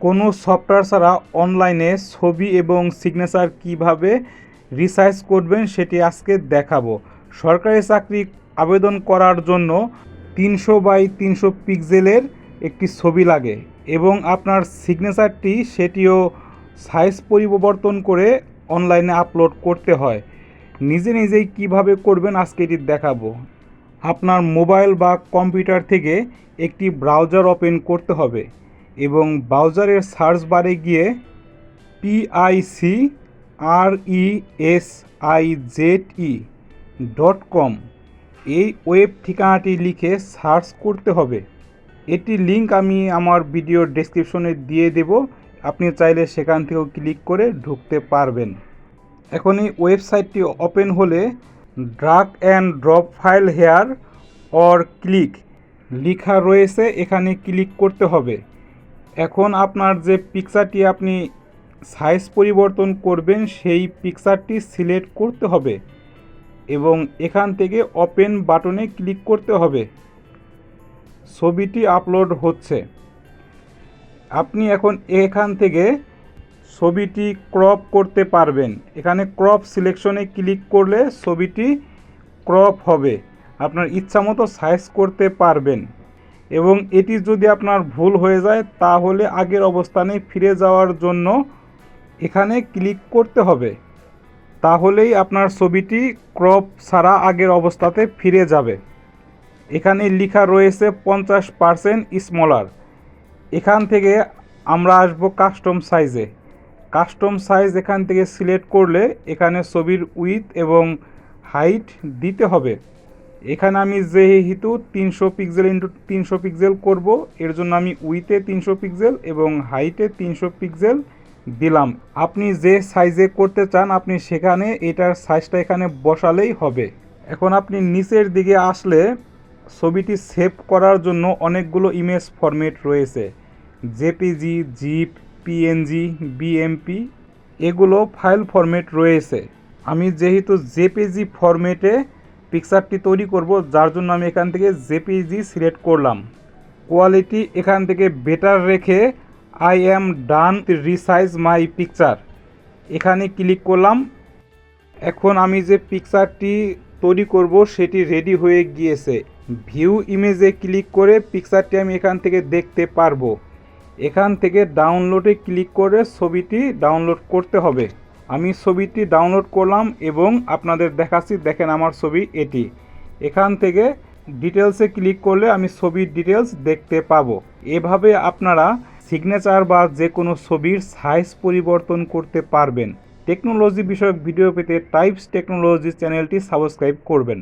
কোনো সফটওয়্যার ছাড়া অনলাইনে ছবি এবং সিগনেচার কীভাবে রিসাইজ করবেন সেটি আজকে দেখাবো। সরকারি চাকরি আবেদন করার জন্য তিনশো বাই তিনশো পিক্সেলের একটি ছবি লাগে এবং আপনার সিগনেচারটি সেটিও সাইজ পরিবর্তন করে অনলাইনে আপলোড করতে হয়। নিজে নিজেই কীভাবে করবেন আজকে এটি দেখাবো। আপনার মোবাইল বা কম্পিউটার থেকে একটি ব্রাউজার ওপেন করতে হবে। এবং ব্রাউজারের সার্চ বারে গিয়ে PIC R E S I Z E dot com এই ওয়েব ঠিকানাটি লিখে সার্চ করতে হবে। এটি লিংক আমি আমার ভিডিও ডেসক্রিপশনে দিয়ে দেব। আপনি চাইলে সেখান থেকেও ক্লিক করে ঢুকতে পারবেন। এখন এই ওয়েবসাইটটি ওপেন হলে drag and drop file here or click লেখা রয়েছে। এখানে ক্লিক করতে হবে। এখন আপনার যে পিকচারটি আপনি সাইজ পরিবর্তন করবেন, সেই পিকচারটি সিলেক্ট করতে হবে এবং এখান থেকে ওপেন বাটনে ক্লিক করতে হবে। ছবিটি আপলোড হচ্ছে। আপনি এখন এখান থেকে ছবিটি ক্রপ করতে পারবেন। এখানে ক্রপ সিলেকশনে ক্লিক করলে ছবিটি ক্রপ হবে। আপনার ইচ্ছা মতো সাইজ করতে পারবেন। এবং এটি যদি আপনার ভুল হয়ে যায়, তাহলে আগের অবস্থানে ফিরে যাওয়ার জন্য এখানে ক্লিক করতে হবে। তাহলেই আপনার ছবিটি ক্রপ ছাড়া আগের অবস্থাতে ফিরে যাবে। এখানে লেখা রয়েছে পঞ্চাশ পারসেন্ট স্মলার। এখান থেকে আমরা আসব কাস্টম সাইজে। কাস্টম সাইজ এখান থেকে সিলেক্ট করলে এখানে ছবির উইথ এবং হাইট দিতে হবে। এখানে আমি যেহেতু তিনশো পিক্সেল ইন্টু তিনশো পিক্সেল করব, এর জন্য আমি উইথে তিনশো পিক্সেল এবং হাইটে তিনশো পিক্সেল দিলাম। আপনি যে সাইজে করতে চান, আপনি সেখানে এটার সাইজটা এখানে বসালেই হবে। এখন আপনি নিচের দিকে আসলে ছবিটি সেভ করার জন্য অনেকগুলো ইমেজ ফরম্যাট রয়েছে। জেপিজি জিপ পিএনজি বিএমপি এগুলো ফাইল ফরম্যাট রয়েছে। আমি যেহেতু জেপিজি ফরম্যাটে পিকচারটি তৈরি করব, যার জন্য আমি এখান থেকে জেপিজি সিলেক্ট করলাম। কোয়ালিটি এখান থেকে বেটার রেখে I am done resize my picture এখানে ক্লিক করলাম। এখন আমি যে পিকচারটি তৈরি করব, সেটি রেডি হয়ে গিয়েছে। ভিউ ইমেজে ক্লিক করে পিকচারটি আমি এখান থেকে দেখতে পারব। এখান থেকে ডাউনলোডে ক্লিক করে ছবিটি ডাউনলোড করতে হবে। আমি ছবিটি ডাউনলোড করলাম এবং আপনাদের দেখাচ্ছি, দেখেন আমার ছবি এটি। এখান থেকে ডিটেলসে ক্লিক করলে আমি ছবির ডিটেলস দেখতে পাবো। এভাবে আপনারা সিগনেচার বা যে কোনো ছবির সাইজ পরিবর্তন করতে পারবেন। টেকনোলজি বিষয়ক ভিডিও পেতে টাইপস টেকনোলজি চ্যানেলটি সাবস্ক্রাইব করবেন।